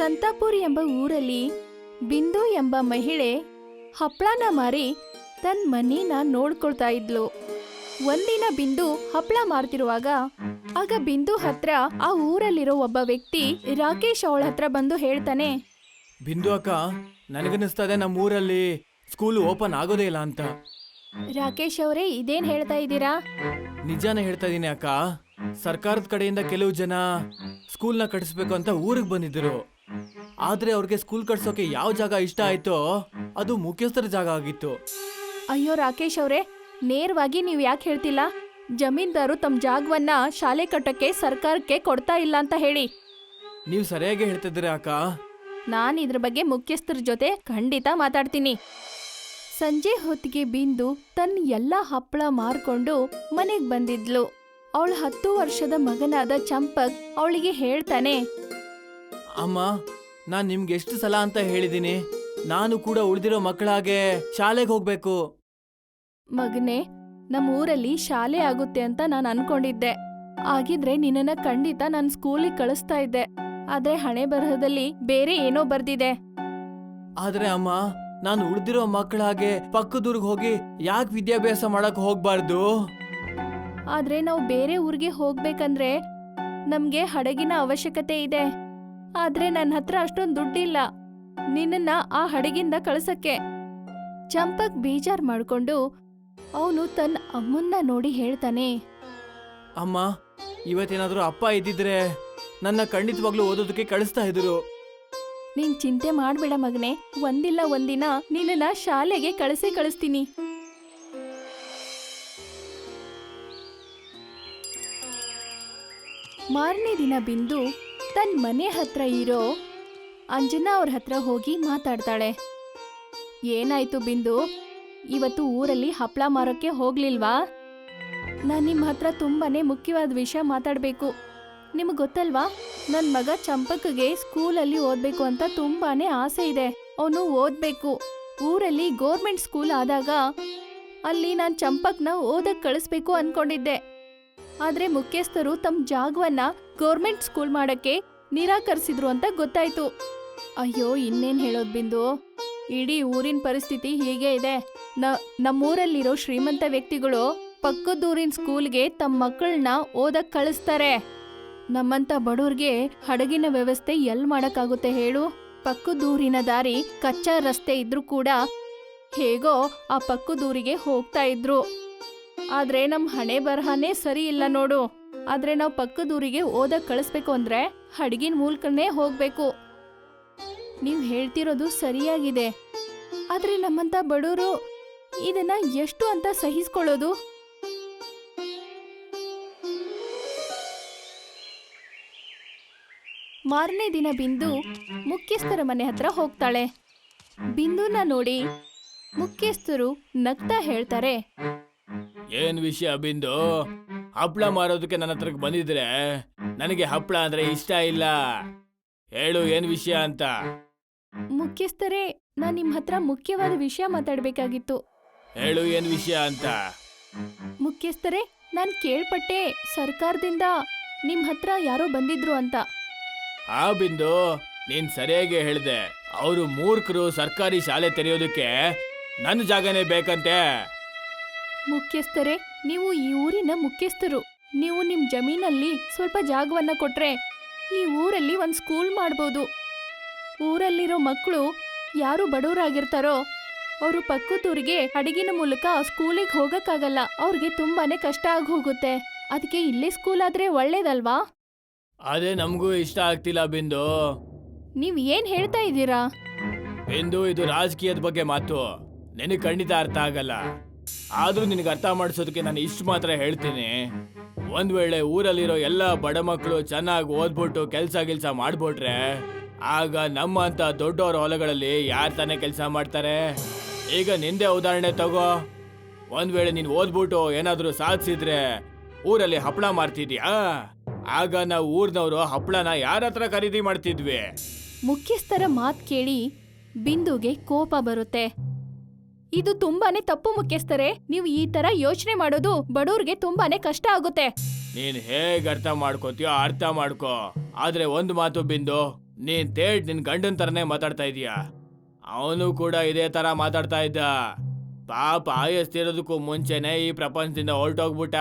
ಸಂತಾಪುರ್ ಎಂಬ ಊರಲ್ಲಿ ಬಿಂದು ಎಂಬ ಮಹಿಳೆ ಹಪ್ಳನ ಮಾರಿ ತನ್ನ ಮನೇನ ನೋಡ್ಕೊಳ್ತಾ ಇದ್ಲು. ಒಂದಿನ ಬಿಂದು ಹಪ್ಳ ಮಾರ್ತಿರುವಾಗ ಆಗ ಬಿಂದು ಹತ್ರ ಆ ಊರಲ್ಲಿರೋ ಒಬ್ಬ ವ್ಯಕ್ತಿ ರಾಕೇಶ್ ಅವಳ ಹತ್ರ ಬಂದು ಹೇಳ್ತಾನೆ ಬಿಂದು ಅಕ್ಕ ನನಗನ್ನಿಸ್ತದೆ ನಮ್ಮ ಊರಲ್ಲಿ ಸ್ಕೂಲ್ ಓಪನ್ ಆಗೋದೇ ಇಲ್ಲ ಅಂತ. ರಾಕೇಶ್ ಅವರೇ ಇದೇನ್ ಹೇಳ್ತಾ ಇದ್ದೀರಾ? ನಿಜಾನೇ ಹೇಳ್ತಾ ಇದ್ದೀನಿ ಅಕ್ಕ ಸರ್ಕಾರದ ಕಡೆಯಿಂದ ಕೆಲವು ಜನ ಸ್ಕೂಲ್ನ ಕಟ್ಟಿಸ್ಬೇಕು ಅಂತ ಊರಿಗೆ ಬಂದಿದ್ರು. ಆದ್ರೆ ಅವ್ರಿಗೆ ಸ್ಕೂಲ್ ಕಟ್ಸೋಕೆ ಯಾವ ಜಾಗ ಇಷ್ಟ ಆಯ್ತೋ ಅದು ಮುಖ್ಯಸ್ಥರ ಜಾಗ ಆಗಿತ್ತು. ಅಯ್ಯೋ ರಾಕೇಶ್ ಅವರೇ ನೇರವಾಗಿ ನೀವು ಯಾಕೆ ಹೇಳ್ತಿಲ್ಲ? ಜಮೀನ್ದಾರು ತಮ್ಮ ಜಾಗವನ್ನ ಶಾಲೆ ಕಟ್ಟಕ್ಕೆ ಸರ್ಕಾರಕ್ಕೆ ಕೊಡ್ತಾ ಇಲ್ಲ ಅಂತ ಹೇಳಿ. ನೀವು ಸರಿಯಾಗಿ ಹೇಳ್ತಿದ್ರೆ ಅಕ್ಕ. ನಾನು ಇದ್ರ ಬಗ್ಗೆ ಮುಖ್ಯಸ್ಥರ ಜೊತೆ ಖಂಡಿತ ಮಾತಾಡ್ತೀನಿ. ಸಂಜೆ ಹೊತ್ತಿಗೆ ಬಿಂದು ತನ್ನ ಎಲ್ಲ ಹಪ್ಪಳ ಮಾರ್ಕೊಂಡು ಮನೆಗ್ ಬಂದಿದ್ಲು. ಅವಳ ಹತ್ತು ವರ್ಷದ ಮಗನಾದ ಚಂಪಕ್ ಅವಳಿಗೆ ಹೇಳ್ತಾನೆ ಅಮ್ಮ ನಾನು ನಿಮ್ಗೆ ಎಷ್ಟು ಸಲ ಅಂತ ಹೇಳಿದೀನಿ. ನಾನು ಕೂಡ ಉಳಿದಿರೋ ಮಕ್ಕಳ ಹಾಗೆ ಶಾಲೆಗೆ ಹೋಗ್ಬೇಕು. ಮಗನೇ ನಮ್ಮ ಊರಲ್ಲಿ ಶಾಲೆ ಆಗುತ್ತೆ ಅಂತ ನಾನು ಅನ್ಕೊಂಡಿದ್ದೆ. ಆಗಿದ್ರೆ ನಿನ್ನನ್ನ ಖಂಡಿತ ನಾನು ಸ್ಕೂಲಿಗೆ ಕಳಿಸ್ತಾ ಇದ್ದೆ. ಆದ್ರೆ ಹಣೆ ಬರಹದಲ್ಲಿ ಬೇರೆ ಏನೋ ಬರ್ದಿದೆ. ಆದ್ರೆ ಅಮ್ಮ ನಾನು ಉಳಿದಿರೋ ಮಕ್ಕಳ ಹಾಗೆ ಪಕ್ಕದೂರ್ಗ್ ಹೋಗಿ ಯಾಕೆ ವಿದ್ಯಾಭ್ಯಾಸ ಮಾಡಕ್ ಹೋಗ್ಬಾರ್ದು? ಆದ್ರೆ ನಾವು ಬೇರೆ ಊರಿಗೆ ಹೋಗ್ಬೇಕಂದ್ರೆ ನಮ್ಗೆ ಹಡಗಿನ ಅವಶ್ಯಕತೆ ಇದೆ. ಆದ್ರೆ ನನ್ನ ಹತ್ರ ಅಷ್ಟೊಂದು ದುಡ್ಡಿಲ್ಲ. ನಿನ್ನನ್ನ ಆ ಹಡಗಿಂದ ಕಳಿಸಕ್ಕೆ. ಚಂಪಕ್ ಬೇಜಾರ್ ಮಾಡ್ಕೊಂಡು ಅವನು ತನ್ನ ಅಮ್ಮನ್ನ ನೋಡಿ ಹೇಳ್ತಾನೆ. ಅಮ್ಮ ಇವತ್ತೇನಾದ್ರೂ ಅಪ್ಪ ಇದ್ದಿದ್ರೆ ನನ್ನ ಖಂಡಿತವಾಗ್ಲೂ ಓದೋದಕ್ಕೆ ಕಳಿಸ್ತಾ ಇದ್ರು. ನೀನ್ ಚಿಂತೆ ಮಾಡ್ಬೇಡ ಮಗನೆ ಒಂದಿಲ್ಲ ಒಂದಿನ ನಿನ್ನನ್ನ ಶಾಲೆಗೆ ಕಳಿಸೇ ಕಳಿಸ್ತೀನಿ. ಮಾರನೇ ದಿನ ಬಿಂದು ತನ್ನ ಮನೆ ಹತ್ರ ಇರೋ ಅಂಜನಾ ಅವ್ರ ಹತ್ರ ಹೋಗಿ ಮಾತಾಡ್ತಾಳೆ. ಏನಾಯ್ತು ಬಿಂದು? ಇವತ್ತು ಊರಲ್ಲಿ ಹಪ್ಪಳ ಮಾರೋಕ್ಕೆ ಹೋಗ್ಲಿಲ್ವಾ? ನಾನು ನಿಮ್ಮ ಹತ್ರ ತುಂಬಾನೇ ಮುಖ್ಯವಾದ ವಿಷಯ ಮಾತಾಡಬೇಕು. ನಿಮಗೆ ಗೊತ್ತಲ್ವಾ? ನನ್ನ ಮಗ ಚಂಪಕ್ಗೆ ಸ್ಕೂಲಲ್ಲಿ ಓದಬೇಕು ಅಂತ ತುಂಬಾನೇ ಆಸೆ ಇದೆ. ಅವನು ಓದಬೇಕು. ಊರಲ್ಲಿ ಗೋರ್ಮೆಂಟ್ ಸ್ಕೂಲ್ ಆದಾಗ ಅಲ್ಲಿ ನಾನು ಚಂಪಕ್ನ ಓದಕ್ಕೆ ಕಳಿಸ್ಬೇಕು ಅನ್ಕೊಂಡಿದ್ದೆ. ಆದ್ರೆ ಮುಖ್ಯಸ್ಥರು ತಮ್ಮ ಜಾಗವನ್ನ ಗೋರ್ಮೆಂಟ್ ಸ್ಕೂಲ್ ಮಾಡಕ್ಕೆ ನಿರಾಕರಿಸಿದ್ರು ಅಂತ ಗೊತ್ತಾಯ್ತು. ಅಯ್ಯೋ, ಇನ್ನೇನ್ ಹೇಳೋದ್ ಬಿಂದು? ಇಡೀ ಊರಿನ ಪರಿಸ್ಥಿತಿ ಹೀಗೆ ಇದೆ. ನ, ನಮ್ಮೂರಲ್ಲಿರೋ ಶ್ರೀಮಂತ ವ್ಯಕ್ತಿಗಳು ಪಕ್ಕದೂರಿನ ಸ್ಕೂಲ್ಗೆ ತಮ್ಮ ಮಕ್ಕಳನ್ನ ಓದಕ್ ಕಳಿಸ್ತಾರೆ. ನಮ್ಮಂತ ಬಡವ್ರಿಗೆ ಹಡಗಿನ ವ್ಯವಸ್ಥೆ ಎಲ್ ಮಾಡಕ್ಕಾಗುತ್ತೆ ಹೇಳು? ಪಕ್ಕದೂರಿನ ದಾರಿ ಕಚ್ಚಾ ರಸ್ತೆ ಇದ್ರೂ ಕೂಡ ಹೇಗೋ ಆ ಪಕ್ಕದೂರಿಗೆ ಹೋಗ್ತಾ ಇದ್ರು. ಆದ್ರೆ ನಮ್ ಹಣೆ ಬರಹನೇ ಸರಿ ಇಲ್ಲ ನೋಡು. ಆದ್ರೆ ನಾವು ಪಕ್ಕದೂರಿಗೆ ಓದಕ್ ಕಳಿಸ್ಬೇಕು ಅಂದ್ರೆ ಹಡಗಿನ ಮೂಲಕನೇ ಹೋಗ್ಬೇಕು. ನೀವ್ ಹೇಳ್ತಿರೋದು ಸರಿಯಾಗಿದೆ. ಆದ್ರೆ ನಮ್ಮಂತ ಬಡವರು ಇದನ್ನ ಎಷ್ಟು ಅಂತ ಸಹಿಸ್ಕೊಳ್ಳೋದು? ಮಾರನೇ ದಿನ ಬಿಂದು ಮುಖ್ಯಸ್ಥರ ಮನೆ ಹತ್ರ ಹೋಗ್ತಾಳೆ. ಬಿಂದುನ ನೋಡಿ ಮುಖ್ಯಸ್ಥರು ನಗ್ತಾ ಹೇಳ್ತಾರೆ. ಏನ್ ವಿಷಯ ಬಿಂದು? ಹಪ್ಳ ಮಾರೋದಕ್ಕೆ ನನ್ನ ಹತ್ರಕ್ಕೆ ಬಂದಿದ್ರೆ ನನಗೆ ಹಪ್ಪಳ ಅಂದ್ರೆ ಇಷ್ಟ ಇಲ್ಲ. ಹೇಳು ಏನ್ ವಿಷಯ ಅಂತ. ಮುಖ್ಯಸ್ಥರೇ ನಾನ್ ನಿಮ್ ಹತ್ರ ಮುಖ್ಯವಾದ ವಿಷಯ ಮಾತಾಡ್ಬೇಕಾಗಿತ್ತು. ಹೇಳು ಏನ್ ವಿಷಯ ಅಂತ. ಮುಖ್ಯಸ್ಥರೇ ನಾನ್ ಕೇಳ್ಪಟ್ಟೆ ಸರ್ಕಾರದಿಂದ ನಿಮ್ ಹತ್ರ ಯಾರೋ ಬಂದಿದ್ರು ಅಂತ. ಆ ಬಿಂದು ನೀನ್ ಸರಿಯಾಗಿ ಹೇಳ್ದೆ. ಅವರು ಮೂರ್ಖರು ಸರ್ಕಾರಿ ಶಾಲೆ ತೆರೆಯೋದಕ್ಕೆ ನನ್ನ ಜಾಗನೇ ಬೇಕಂತೆ. ಮುಖ್ಯಸ್ಥರೇ ನೀವು ಈ ಊರಿನ ಮುಖ್ಯಸ್ಥರು. ನೀವು ನಿಮ್ ಜಮೀನಲ್ಲಿ ಸ್ವಲ್ಪ ಜಾಗವನ್ನ ಕೊಟ್ರೆ ಈ ಊರಲ್ಲಿ ಒಂದ್ ಸ್ಕೂಲ್ ಮಾಡ್ಬೋದು. ಊರಲ್ಲಿರೋ ಮಕ್ಕಳು ಯಾರು ಬಡವರಾಗಿರ್ತಾರೋ ಅವರು ಪಕ್ಕದೂರಿಗೆ ಹಡಗಿನ ಮೂಲಕ ಸ್ಕೂಲಿಗೆ ಹೋಗಕ್ಕಾಗಲ್ಲ. ಅವ್ರಿಗೆ ತುಂಬಾನೇ ಕಷ್ಟ ಆಗಿ ಹೋಗುತ್ತೆ ಅದಕ್ಕೆ ಇಲ್ಲೇ ಸ್ಕೂಲ್ ಆದ್ರೆ ಒಳ್ಳೇದಲ್ವಾ? ಅದೇ ನಮಗೂ ಇಷ್ಟ ಆಗ್ತಿಲ್ಲ ಬಿಂದು. ನೀವ್ ಏನ್ ಹೇಳ್ತಾ ಇದ್ದೀರಾ? ಬಿಂದು ಇದು ರಾಜಕೀಯದ ಬಗ್ಗೆ ಮಾತು. ನಿನಗೆ ಖಂಡಿತ ಅರ್ಥ ಆಗಲ್ಲ. ಆದ್ರೂ ನಿನಗೆ ಅರ್ಥ ಮಾಡಿಸೋದಕ್ಕೆ ನಾನು ಇಷ್ಟು ಮಾತ್ರ ಹೇಳ್ತೀನಿ. ಒಂದ್ ವೇಳೆ ಊರಲ್ಲಿರೋ ಎಲ್ಲ ಬಡ ಮಕ್ಕಳು ಚೆನ್ನಾಗಿ ಓದ್ಬಿಟ್ಟು ಕೆಲ್ಸ ಗಿಲ್ಸ ಮಾಡ್ಬಿಟ್ರೆ, ಆಗ ನಮ್ಮಂತ ದೊಡ್ಡವರ ಹೊಲಗಳಲ್ಲಿ ಯಾರು ತಾನೇ ಕೆಲಸ ಮಾಡ್ತಾರೆ? ಈಗ ನಿಂದೆ ಉದಾಹರಣೆ ತಗೋ. ಒಂದ್ ವೇಳೆ ನೀನ್ ಓದ್ಬಿಟ್ಟು ಏನಾದ್ರೂ ಸಾಧಿಸಿದ್ರೆ ಊರಲ್ಲಿ ಹಪ್ಪಳ ಮಾರ್ತಿದ್ಯಾ? ಆಗ ನಾವು ಊರ್ನವರು ಹಪ್ಪಳನ ಯಾರ ಹತ್ರ ಖರೀದಿ ಮಾಡ್ತಿದ್ವಿ? ಮುಖ್ಯಸ್ಥರ ಮಾತ್ ಕೇಳಿ ಬಿಂದುಗೆ ಕೋಪ ಬರುತ್ತೆ. ಇದು ತುಂಬಾನೇ ತಪ್ಪು ಮುಖ್ಯಸ್ಥರೇ. ನೀವು ಈ ತರ ಯೋಚನೆ ಮಾಡೋದು ಬಡವ್ರಿಗೆ ತುಂಬಾನೇ ಕಷ್ಟ ಆಗುತ್ತೆ. ನೀನ್ ಹೇಗ್ ಅರ್ಥ ಮಾಡ್ಕೋತೀಯೋ ಅರ್ಥ ಮಾಡ್ಕೋ. ಆದ್ರೆ ಒಂದ್ ಮಾತು ಬಿಂದು, ನೀನ್ ತೇಡ್ ನಿನ್ ಗಂಡನ್ ತರನೇ ಮಾತಾಡ್ತಾ ಇದೀಯ? ಅವನು ಕೂಡ ಇದೇ ತರ ಮಾತಾಡ್ತಾ ಇದ್ದ. ಪಾಪ ಆಯಸ್ತಿರೋದಕ್ಕೂ ಮುಂಚೆನೆ ಈ ಪ್ರಪಂಚದಿಂದ ಹೊರಟೋಗ್ಬಿಟ್ಟ.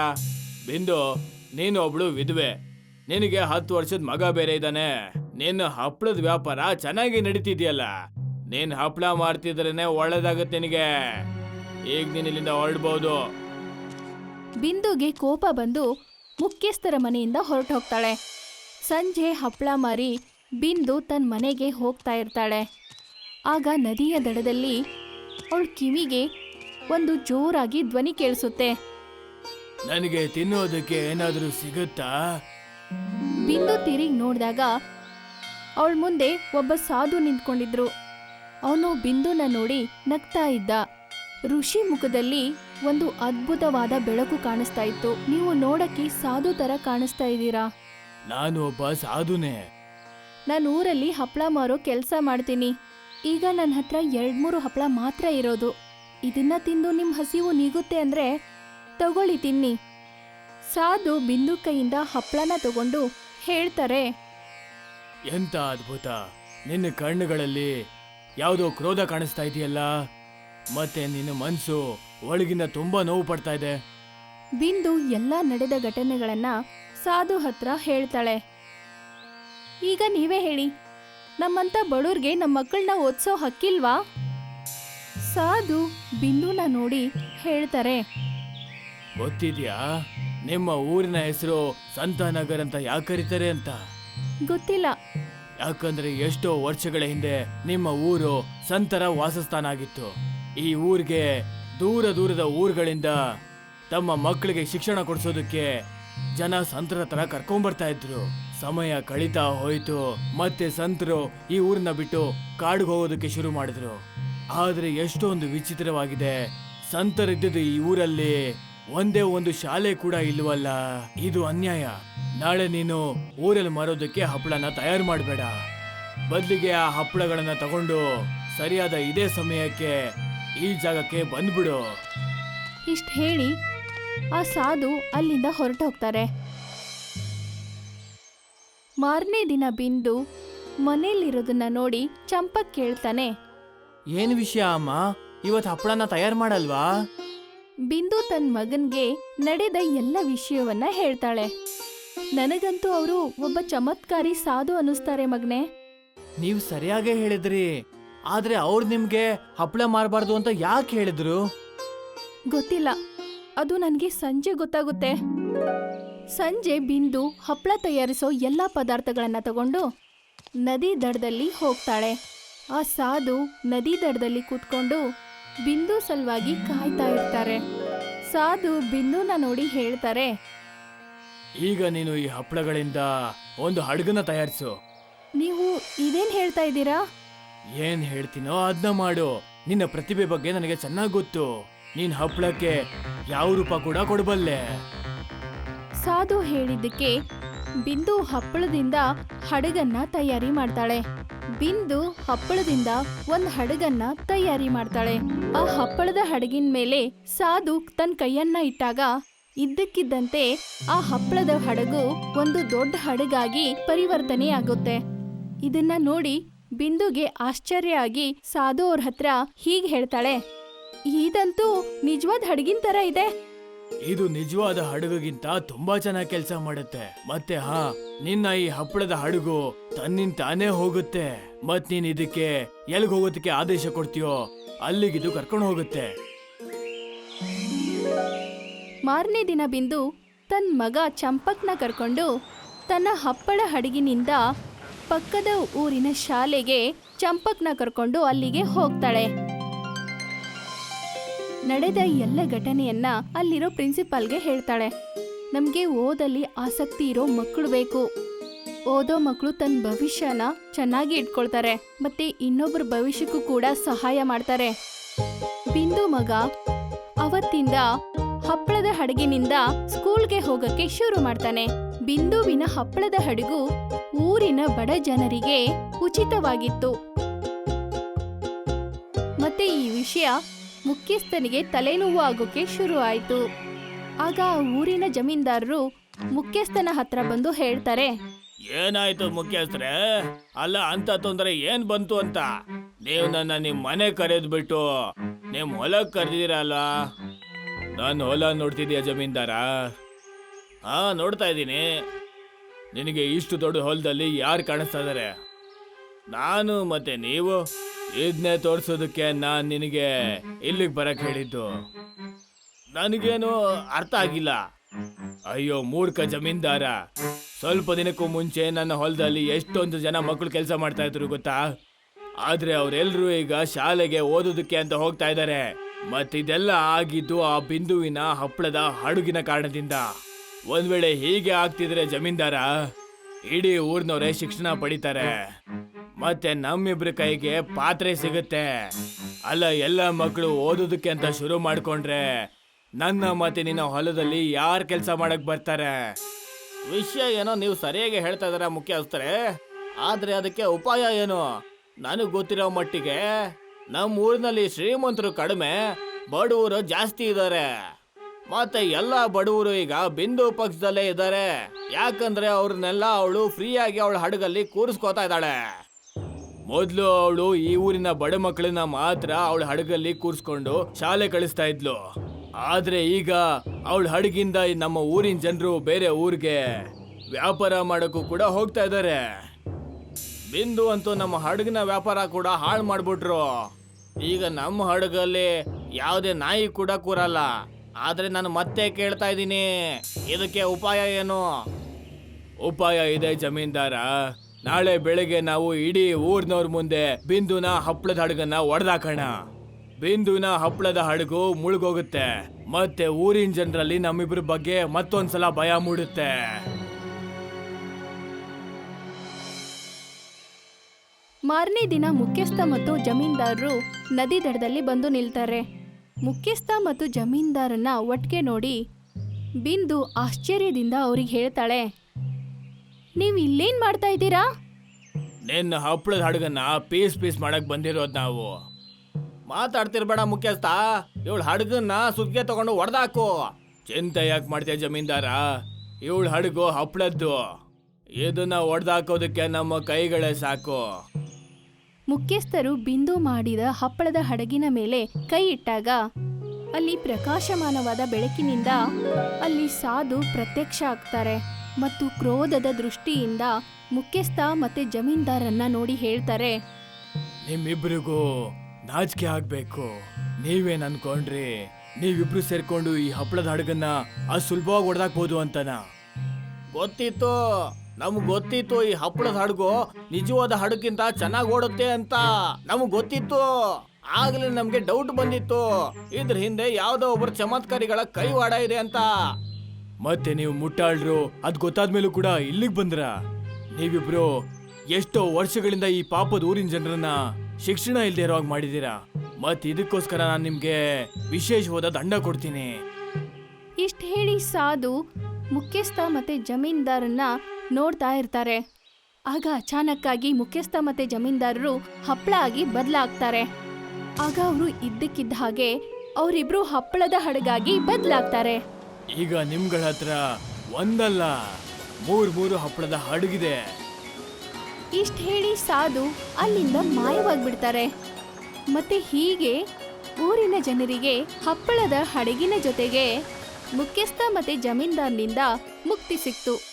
ಬಿಂದು, ನೀನು ಒಬ್ಳು ವಿಧವೆ. ನಿನಗೆ ಹತ್ತು ವರ್ಷದ ಮಗ ಬೇರೆ ಇದ್ದಾನೆ. ನಿನ್ನ ಹಪ್ಪಳದ ವ್ಯಾಪಾರ ಚೆನ್ನಾಗಿ ನಡೀತಿದ್ಯಲ್ಲ. ನೀನ್ ಹಪ್ಪಳ ಮಾಡ್ತಿದ್ರೇನೆ ಒಳ್ಳೇದಾಗತ್ತೆ ನಿನಗೆ. ಈಗ ನೀನ್ ಇಲ್ಲಿಂದ ಹೊರಡ್ಬೋದು. ಬಿಂದುಗೆ ಕೋಪ ಬಂದು ಮುಖ್ಯಸ್ಥರ ಮನೆಯಿಂದ ಹೊರಟು ಹೋಗ್ತಾಳೆ ಸಂಜೆ ಹಪ್ಪಳ ಮಾರಿ ಬಿಂದು ತನ್ನ ಮನೆಗೆ ಹೋಗ್ತಾ ಇರ್ತಾಳೆ. ಆಗ ನದಿಯ ದಡದಲ್ಲಿ ಅವಳ ಕಿವಿಗೆ ಒಂದು ಜೋರಾಗಿ ಧ್ವನಿ ಕೇಳಿಸುತ್ತೆ. ನನಗೆ ತಿನ್ನೋದಕ್ಕೆ ಏನಾದರೂ ಸಿಗುತ್ತಾ? ಬಿಂದು ತಿರುಗಿ ನೋಡಿದಾಗ ಅವಳ ಮುಂದೆ ಒಬ್ಬ ಸಾಧು ನಿಂತ್ಕೊಂಡಿದ್ರು. ಅವನು ಬಿಂದುನ ನೋಡಿ ನಗ್ತಾ ಇದ್ದ. ಋಷಿ ಮುಖದಲ್ಲಿ ಒಂದು ಅದ್ಭುತವಾದ ಬೆಳಕು ಕಾಣಿಸ್ತಾ ಇತ್ತು. ನೀವು ನೋಡಕ್ಕೆ ಸಾಧು ತರ ಕಾಣಿಸ್ತಾ ಇದ್ದೀರಾ? ನಾನು ಒಬ್ಬ ಸಾಧುನೇ. ನಾನು ಊರಲ್ಲಿ ಹಪ್ಪಳ ಮಾರೋ ಕೆಲಸ ಮಾಡ್ತೀನಿ. ಈಗ ನನ್ನ ಹತ್ರ ಎರಡ್ಮೂರು ಹಪ್ಪಳ ಮಾತ್ರ ಇರೋದು. ಇದನ್ನ ತಿಂದು ನಿಮ್ ಹಸಿವು ನೀಗುತ್ತೆ ಅಂದ್ರೆ ತಗೊಳ್ಳಿ ತಿನ್ನಿ. ಸಾಧು ಬಿಂದು ಕೈಯಿಂದ ಹಪ್ಪಳನ ತಗೊಂಡು ಹೇಳ್ತಾರೆ. ಎಂತ ಅದ್ಭುತ. ನಿನ್ನ ಕಣ್ಣುಗಳಲ್ಲಿ ಯಾವುದೋ ಕ್ರೋಧ ಕಾಣಿಸ್ತಾ ಇದೆಯಲ್ಲ? ಮತ್ತೆ ನಿನ್ನ ಮನಸ್ಸು ಒಳಗಿಂದ ತುಂಬಾ ನೋವು ಪಡ್ತಾ ಇದೆ. ಬಿಂದು ಎಲ್ಲ ನಡೆದ ಘಟನೆಗಳನ್ನ ಸಾಧು ಹತ್ರ ಹೇಳ್ತಾಳೆ. ಈಗ ನೀವೇ ಹೇಳಿ ನಮ್ಮಂತ ಬಡವ್ರಿಗೆ ನಮ್ಮ ಮಕ್ಕಳನ್ನ ಓದ್ಸೋ ಹಕ್ಕಿಲ್ವಾ? ಸಾಧು ಬಿಂದುನ ನೋಡಿ ಹೇಳ್ತಾರೆ. ಗೊತ್ತಿದ್ಯಾ? ನಿಮ್ಮ ಊರಿನ ಹೆಸರು ಸಂತಾನಗರ್ ಅಂತ ಯಾಕೆ ಕರೀತಾರೆ ಅಂತ? ಗೊತ್ತಿಲ್ಲ. ಯಾಕಂದ್ರೆ ಎಷ್ಟೋ ವರ್ಷಗಳ ಹಿಂದೆ ನಿಮ್ಮ ಊರು ಸಂತರ ವಾಸಸ್ಥಾನ ಆಗಿತ್ತು ಈ ಊರಿಗೆ ದೂರ ದೂರದ ಊರುಗಳಿಂದ ತಮ್ಮ ಮಕ್ಕಳಿಗೆ ಶಿಕ್ಷಣ ಕೊಡಿಸೋದಕ್ಕೆ ಜನ ಸಂತರ ತರ ಕರ್ಕೊಂಡ್ಬರ್ತಾ ಇದ್ರು. ಸಮಯ ಕಳೀತಾ ಹೋಯ್ತು, ಮತ್ತೆ ಸಂತರು ಈ ಊರನ್ನ ಬಿಟ್ಟು ಕಾಡಿಗೆ ಹೋಗೋದಕ್ಕೆ ಶುರು ಮಾಡಿದ್ರು. ಆದ್ರೆ ಎಷ್ಟೊಂದು ವಿಚಿತ್ರವಾಗಿದೆ. ಸಂತರಿದ್ದದ್ದು ಈ ಊರಲ್ಲಿ ಒಂದೇ ಒಂದು ಶಾಲೆ ಕೂಡ ಇಲ್ವಲ್ಲ? ಇದು ಅನ್ಯಾಯ. ನಾಳೆ ನೀನು ಊರಲ್ಲಿ ಮಾರೋದಕ್ಕೆ ಹಪ್ಪಳನ ತಯಾರು ಮಾಡಬೇಡ. ಬದಲಿಗೆ ಆ ಹಪ್ಪಳಗಳನ್ನ ತಗೊಂಡು ಸರಿಯಾದ ಇದೇ ಸಮಯಕ್ಕೆ ಈ ಜಾಗಕ್ಕೆ ಬಂದ್ಬಿಡು. ಇಷ್ಟ ಹೇಳಿ ಆ ಸಾಧು ಅಲ್ಲಿಂದ ಹೊರಟು ಹೋಗ್ತಾರೆ. ಮಾರನೇ ದಿನ ಬಿಂದು ಮನೇಲಿರೋದನ್ನ ನೋಡಿ ಚಂಪಕ್ ಕೇಳ್ತಾನೆ. ಏನ್ ವಿಷಯ ಅಮ್ಮ? ಇವತ್ತು ಹಪ್ಪಳನ ತಯಾರು ಮಾಡಲ್ವಾ? ಬಿಂದು ತನ್ನ ಮಗನ್ಗೆ ನಡೆದ ಎಲ್ಲ ವಿಷಯವನ್ನ ಹೇಳ್ತಾಳೆ. ನನಗಂತೂ ಅವರು ಒಬ್ಬ ಚಮತ್ಕಾರಿ ಸಾಧು ಅನ್ನಿಸ್ತಾರೆ ಮಗ್ನೆ. ನೀವು ಸರಿಯಾಗೇ ಹೇಳಿದ್ರಿ. ಆದ್ರೆ ಅವ್ರು ನಿಮ್ಗೆ ಹಪ್ಪಳ ಮಾರಬಾರ್ದು ಅಂತ ಯಾಕೆ ಹೇಳಿದ್ರು? ಗೊತ್ತಿಲ್ಲ. ಅದು ನನಗೆ ಸಂಜೆ ಗೊತ್ತಾಗುತ್ತೆ. ಸಂಜೆ ಬಿಂದು ಹಪ್ಪಳ ತಯಾರಿಸೋ ಎಲ್ಲ ಪದಾರ್ಥಗಳನ್ನ ತಗೊಂಡು ನದಿ ದಡದಲ್ಲಿ ಹೋಗ್ತಾಳೆ. ಆ ಸಾಧು ನದಿ ದಡದಲ್ಲಿ ಕೂತ್ಕೊಂಡು ಬಿಂದು ಸಲುವಾಗಿ ಕಾಯ್ತಾ ಇರ್ತಾರೆ. ಸಾಧು ಬಿಂದುನ ನೋಡಿ ಹೇಳ್ತಾರೆ ಈಗ ನೀನು ಈ ಹಪ್ಪಳಗಳಿಂದ ಒಂದು ಹಡಗನ್ನ ತಯಾರಿಸು. ನೀವು ಇದೇನ್ ಹೇಳ್ತಾ ಇದ್ದೀರಾ? ಏನ್ ಹೇಳ್ತೀನೋ ಅದ್ನ ಮಾಡು. ನಿನ್ನ ಪ್ರತಿಭೆ ಬಗ್ಗೆ ನನಗೆ ಚೆನ್ನಾಗ್ ಗೊತ್ತು. ನೀನ್ ಹಪ್ಪಳಕ್ಕೆ ಯಾವ ರೂಪ ಕೂಡ ಕೊಡಬಲ್ಲೆ. ಸಾಧು ಹೇಳಿದ್ದಕ್ಕೆ ಬಿಂದು ಹಪ್ಪಳದಿಂದ ಹಡಗನ್ನ ತಯಾರಿ ಮಾಡ್ತಾಳೆ. ಬಿಂದು ಹಪ್ಪಳದಿಂದ ಒಂದ್ ಹಡಗನ್ನ ತಯಾರಿ ಮಾಡ್ತಾಳೆ. ಆ ಹಪ್ಪಳದ ಹಡಗಿನ ಮೇಲೆ ಸಾಧು ತನ್ನ ಕೈಯನ್ನ ಇಟ್ಟಾಗ ಇದ್ದಕ್ಕಿದ್ದಂತೆ ಆ ಹಪ್ಪಳದ ಹಡಗು ಒಂದು ದೊಡ್ಡ ಹಡಗಾಗಿ ಪರಿವರ್ತನೆ ಆಗುತ್ತೆ. ಇದನ್ನ ನೋಡಿ ಬಿಂದುಗೆ ಆಶ್ಚರ್ಯ ಆಗಿ ಸಾಧು ಅವ್ರ ಹತ್ರ ಹೀಗೆ ಹೇಳ್ತಾಳೆ ಇದಂತೂ ನಿಜವಾದ ಹಡಗಿನ ತರ ಇದೆ. ಇದು ನಿಜವಾದ ಹಡಗುಗಿಂತ ತುಂಬಾ ಚೆನ್ನಾಗಿ ಕೆಲಸ ಮಾಡುತ್ತೆ. ಮತ್ತೆ ಹಾ, ನಿನ್ನ ಈ ಹಪ್ಪಳದ ಹಡಗು ತನ್ನಿಂದ ತಾನೇ ಹೋಗುತ್ತೆ. ಮತ್ ನೀನ್ ಇದಕ್ಕೆ ಎಲ್ಗ್ ಹೋಗೋದಕ್ಕೆ ಆದೇಶ ಕೊಡ್ತೀಯೋ, ಅಲ್ಲಿಗಿದು ಕರ್ಕೊಂಡು ಹೋಗುತ್ತೆ. ಮಾರನೇ ದಿನ ಬಿಂದು ತನ್ನ ಮಗ ಚಂಪಕ್ನ ಕರ್ಕೊಂಡು ತನ್ನ ಹಪ್ಪಳ ಹಡಗಿನಿಂದ ಪಕ್ಕದ ಊರಿನ ಶಾಲೆಗೆ ಚಂಪಕ್ನ ಕರ್ಕೊಂಡು ಅಲ್ಲಿಗೆ ಹೋಗ್ತಾಳೆ. ನಡೆದ ಎಲ್ಲ ಘಟನೆಯನ್ನ ಅಲ್ಲಿರೋ ಪ್ರಿನ್ಸಿಪಾಲ್ಗೆ ಹೇಳ್ತಾಳೆ. ನಮ್ಗೆ ಓದಲ್ಲಿ ಆಸಕ್ತಿ ಇರೋ ಮಕ್ಕಳು ಬೇಕು. ಓದೋ ಮಕ್ಕಳು ತನ್ನ ಭವಿಷ್ಯನ ಚೆನ್ನಾಗಿ ಇಟ್ಕೊಳ್ತಾರೆ. ಮತ್ತೆ ಇನ್ನೊಬ್ಬರ ಭವಿಷ್ಯಕ್ಕೂ ಕೂಡ ಸಹಾಯ ಮಾಡ್ತಾರೆ. ಬಿಂದು ಮಗ ಅವತ್ತಿಂದ ಹಪ್ಪಳದ ಹಡಗಿನಿಂದ ಸ್ಕೂಲ್ಗೆ ಹೋಗಕ್ಕೆ ಶುರು ಮಾಡ್ತಾನೆ. ಬಿಂದುವಿನ ಹಪ್ಪಳದ ಹಡಗು ಊರಿನ ಬಡ ಜನರಿಗೆ ಉಚಿತವಾಗಿತ್ತು. ಮತ್ತೆ ಈ ವಿಷಯ ಮುಖ್ಯಸ್ಥನಿಗೆ ತಲೆನೋವು ಆಗೋಕೆ ಶುರು ಆಯ್ತು. ಆಗ ಆ ಊರಿನ ಜಮೀನ್ದಾರರು ಮುಖ್ಯಸ್ಥನ ಹತ್ರ ಬಂದು ಹೇಳ್ತಾರೆ, ಏನಾಯ್ತು ಮುಖ್ಯಸ್ಥರೇ? ಅಲ್ಲ, ಅಂತ ತೊಂದರೆ ಏನ್ ಬಂತು ಅಂತ? ನೀವು ನನ್ನ ನಿಮ್ ಮನೆ ಕರೆದ್ಬಿಟ್ಟು ನಿಮ್ ಹೊಲ ಕರೆದಿರಲ್ಲ ನಾನು ಹೊಲ ನೋಡ್ತಿದ್ಯಾ ಜಮೀನ್ದಾರ? ಹಾ, ನೋಡ್ತಾ ಇದ್ದೀನಿ. ನಿನಗೆ ಇಷ್ಟು ದೊಡ್ಡ ಹೊಲದಲ್ಲಿ ಯಾರು ಕಾಣಿಸ್ತಾ ಇದಾರೆ? ನಾನು ಮತ್ತೆ ನೀವು? ಇದನ್ನೇ ತೋರಿಸೋದಕ್ಕೆ ನಾನ್ ನಿನಗೆ ಇಲ್ಲಿಗೆ ಬರಕ್ ಹೇಳಿದ್ದು. ನನಗೇನು ಅರ್ಥ ಆಗಿಲ್ಲ. ಅಯ್ಯೋ, ಮೂರ್ಖ ಜಮೀನ್ದಾರ. ಸ್ವಲ್ಪ ದಿನಕ್ಕೂ ಮುಂಚೆ ನನ್ನ ಹೊಲದಲ್ಲಿ ಎಷ್ಟೊಂದು ಜನ ಮಕ್ಕಳು ಕೆಲಸ ಮಾಡ್ತಾ ಇದ್ರು ಗೊತ್ತಾ? ಆದ್ರೆ ಅವರೆಲ್ಲರೂ ಈಗ ಶಾಲೆಗೆ ಓದೋದಕ್ಕೆ ಅಂತ ಹೋಗ್ತಾ ಇದ್ದಾರೆ ಮತ್ತಿದೆಲ್ಲ ಆಗಿದ್ದು ಆ ಬಿಂದುವಿನ ಹಪ್ಪಳದ ಹಡುಗಿನ ಕಾರಣದಿಂದ. ಒಂದ್ ವೇಳೆ ಹೀಗೆ ಆಗ್ತಿದ್ರೆ ಜಮೀನ್ದಾರ, ಇಡೀ ಊರ್ನವರೇ ಶಿಕ್ಷಣ ಪಡಿತಾರೆ. ಮತ್ತೆ ನಮ್ಮಿಬ್ರ ಕೈಗೆ ಪಾತ್ರೆ ಸಿಗುತ್ತೆ. ಅಲ್ಲ, ಎಲ್ಲ ಮಕ್ಕಳು ಓದೋದಕ್ಕೆ ಅಂತ ಶುರು ಮಾಡ್ಕೊಂಡ್ರೆ ನನ್ನ ಮತ್ತೆ ನಿನ್ನ ಹೊಲದಲ್ಲಿ ಯಾರು ಕೆಲಸ ಮಾಡಕ್ ಬರ್ತಾರೆ? ವಿಷಯ ಏನೋ ನೀವು ಸರಿಯಾಗಿ ಹೇಳ್ತಾ ಇದಾರ ಮುಖ್ಯಸ್ಥರೇ. ಆದ್ರೆ ಅದಕ್ಕೆ ಉಪಾಯ ಏನು? ನನಗೆ ಗೊತ್ತಿರೋ ಮಟ್ಟಿಗೆ ನಮ್ಮ ಊರಿನಲ್ಲಿ ಶ್ರೀಮಂತರು ಕಡಿಮೆ, ಬಡವರು ಜಾಸ್ತಿ ಇದ್ದಾರೆ. ಮತ್ತೆ ಎಲ್ಲ ಬಡವರು ಈಗ ಬಿಂದು ಪಕ್ಷದಲ್ಲೇ ಇದ್ದಾರೆ. ಯಾಕಂದ್ರೆ ಅವ್ರನ್ನೆಲ್ಲ ಅವಳು ಫ್ರೀಯಾಗಿ ಅವಳ ಹಡಗಲ್ಲಿ ಕೂರಿಸ್ಕೋತಾ ಇದ್ದಾಳೆ. ಮೊದ್ಲು ಅವಳು ಈ ಊರಿನ ಬಡ ಮಕ್ಕಳನ್ನ ಮಾತ್ರ ಅವಳ ಹಡಗಲ್ಲಿ ಕೂರಿಸ್ಕೊಂಡು ಶಾಲೆ ಕಳಿಸ್ತಾ ಇದ್ಲು. ಆದ್ರೆ ಈಗ ಅವಳ ಹಡಗಿಂದ ನಮ್ಮ ಊರಿನ ಜನರು ಬೇರೆ ಊರಿಗೆ ವ್ಯಾಪಾರ ಮಾಡೋಕ್ಕೂ ಕೂಡ ಹೋಗ್ತಾ ಇದ್ದಾರೆ ಬಿಂದು ಅಂತೂ ನಮ್ಮ ಹಡಗಿನ ವ್ಯಾಪಾರ ಕೂಡ ಹಾಳು ಮಾಡ್ಬಿಟ್ರು. ಈಗ ನಮ್ಮ ಹಡಗಲ್ಲಿ ಯಾವುದೇ ನಾಯಿ ಕೂಡ ಕೂರಲ್ಲ. ಆದ್ರೆ ನಾನು ಮತ್ತೆ ಕೇಳ್ತಾ ಇದ್ದೀನಿ. ಇದಕ್ಕೆ ಉಪಾಯ ಏನು? ಉಪಾಯ ಇದೆ, ಜಮೀನ್ದಾರ. ನಾಳೆ ಬೆಳಗ್ಗೆ ನಾವು ಇಡೀ ಊರ್ನವ್ರ ಮುಂದೆ ಬಿಂದುನ ಹಪ್ಪಳದ ಹಡಗನ್ನ ಒಡೆದಾಕೋಣ. ಬಿಂದುನ ಹಪ್ಪಳದ ಹಡಗು ಮುಳುಗೋಗುತ್ತೆ. ಮತ್ತೆ ಊರಿನ ಜನರಲ್ಲಿ ನಮ್ಮಿಬ್ರ ಬಗ್ಗೆ ಮತ್ತೊಂದ್ಸಲ ಭಯ ಮೂಡುತ್ತೆ. ಮಾರನೇ ದಿನ ಮುಖ್ಯಸ್ಥ ಮತ್ತು ಜಮೀನ್ದಾರರು ನದಿ ದಡದಲ್ಲಿ ಬಂದು ನಿಲ್ತಾರೆ. ಮುಖ್ಯಸ್ಥ ಮತ್ತು ಜಮೀನ್ದಾರನ್ನ ಒಟ್ಟಿಗೆ ನೋಡಿ ಬಿಂದು ಆಶ್ಚರ್ಯದಿಂದ ಅವ್ರಿಗೆ ಹೇಳ್ತಾಳೆ ನೀವು ಇಲ್ಲೇನ್ ಮಾಡ್ತಾ ಇದ್ದೀರಾ? ನಿನ್ನ ಹಪ್ಪಳದ ಹಡಗನ್ನ ಪೀಸ್ ಪೀಸ್ ಮಾಡಕ್ ಬಂದಿರೋದ್ ನಾವು. ಮಾತಾಡ್ತಿರ್ಬೇಡ ಮುಖ್ಯಸ್ಥ. ಇವಳ ಹಡಗನ್ನ ಸುಗ್ಗೆ ತಗೊಂಡು ಹೊಡೆದಾಕು ಚಿಂತೆ ಯಾಕೆ ಮಾಡ್ತೀಯ ಜಮೀನ್ದಾರ? ಇವಳ ಹಡಗು ಹಪ್ಪಳದ್ದು. ಇದನ್ನ ಹೊಡೆದಾಕೋದಕ್ಕೆ ನಮ್ಮ ಕೈಗಳೇ ಸಾಕು. ಮುಖ್ಯಸ್ಥರು ಬಿಂದು ಮಾಡಿದ ಹಪ್ಪಳದ ಹಡಗಿನ ಮೇಲೆ ಕೈ ಇಟ್ಟಾಗ ಅಲ್ಲಿ ಪ್ರಕಾಶಮಾನವಾದ ಬೆಳಕಿನಿಂದ ಅಲ್ಲಿ ಸಾಧು ಪ್ರತ್ಯಕ್ಷ ಆಗ್ತಾರೆ. ಮತ್ತು ಕ್ರೋಧದ ದೃಷ್ಟಿಯಿಂದ ಮುಖ್ಯಸ್ಥ ಮತ್ತೆ ಜಮೀನ್ದಾರನ್ನ ನೋಡಿ ಹೇಳ್ತಾರೆ ನಿಮ್ಮಿಬ್ರಿಗೂ ನಾಚಿಕೆ ಆಗ್ಬೇಕು. ನೀವೇನ್ ಅನ್ಕೊಂಡ್ರಿ ನೀವಿಬ್ರು ಸೇರ್ಕೊಂಡು ಈ ಹಪ್ಪಳದ ಹಡಗನ್ನ ಆ ಸುಲಭವಾಗಿ ಹೊಡೆದಾಕ್ಬೋದು ಅಂತನಾ. ಗೊತ್ತಿತ್ತು? ನಮ್ಗ್ ಗೊತ್ತಿತ್ತು ಈ ಹಪ್ಪಳದ ಹಡಗು ನಿಜವಾದ ಹಡಗಿಂತ ಚೆನ್ನಾಗಿ ಓಡುತ್ತೆ ಅಂತ? ನಮಗೆ ಗೊತ್ತಿತ್ತು? ಆಗ್ಲೇ ನಮ್ಗೆ ಡೌಟ್ ಬಂದಿತ್ತು? ಇದ್ರ ಹಿಂದೆ ಯಾವ್ದೋ ಒಬ್ಬರು ಚಮತ್ಕಾರಿಗಳ ಕೈವಾಡ ಇದೆ ಅಂತ? ಮತ್ತೆ ನೀವು ಮುಟ್ಟಾಳ್ರು, ಅದ್ ಗೊತ್ತಾದ್ಮೇಲೂ ಕೂಡ ಇಲ್ಲಿಗೆ ಬಂದ್ರ? ನೀವಿಬ್ರು ಎಷ್ಟೋ ವರ್ಷಗಳಿಂದ ಈ ಪಾಪದ ಊರಿನ ಜನರನ್ನ ಶಿಕ್ಷಣ ಇಲ್ದೇ ಇರೋ ಹಾಗೆ ಮಾಡಿದೀರಾ ಇದಕ್ಕೋಸ್ಕರ ನಾನು ನಿಮ್ಗೆ ವಿಶೇಷವಾದ ದಂಡ ಕೊಡ್ತೀನಿ. ಇಷ್ಟ ಹೇಳಿ ಸಾಧು ಮುಖ್ಯಸ್ಥ ಮತ್ತೆ ಜಮೀನ್ದಾರನ್ನ ನೋಡ್ತಾ ಇರ್ತಾರೆ. ಆಗ ಅಚಾನಕ್ಕಾಗಿ ಮುಖ್ಯಸ್ಥ ಮತ್ತೆ ಜಮೀನ್ದಾರರು ಹಪ್ಪಳ ಆಗಿ ಬದಲಾಗ್ತಾರೆ. ಆಗ ಅವರು ಇದ್ದಕ್ಕಿದ್ದ ಹಾಗೆ ಅವರಿಬ್ರು ಹಪ್ಪಳದ ಹಡಗಾಗಿ ಬದಲಾಗ್ತಾರೆ. ಈಗ ನಿಮ್ಗಳ ಹತ್ರ ಒಂದಲ್ಲ, ಮೂರ್ ಮೂರು ಹಪ್ಪಳದ ಹಡಗಿದೆ. ಇಷ್ಟ ಹೇಳಿ ಸಾಧು ಅಲ್ಲಿಂದ ಮಾಯವಾಗ್ಬಿಡ್ತಾರೆ. ಮತ್ತೆ ಹೀಗೆ ಊರಿನ ಜನರಿಗೆ ಹಪ್ಪಳದ ಹಡಗಿನ ಜೊತೆಗೆ ಮುಖ್ಯಸ್ಥ ಮತ್ತೆ ಜಮೀನ್ದಾರ್ನಿಂದ ಮುಕ್ತಿ ಸಿಕ್ತು.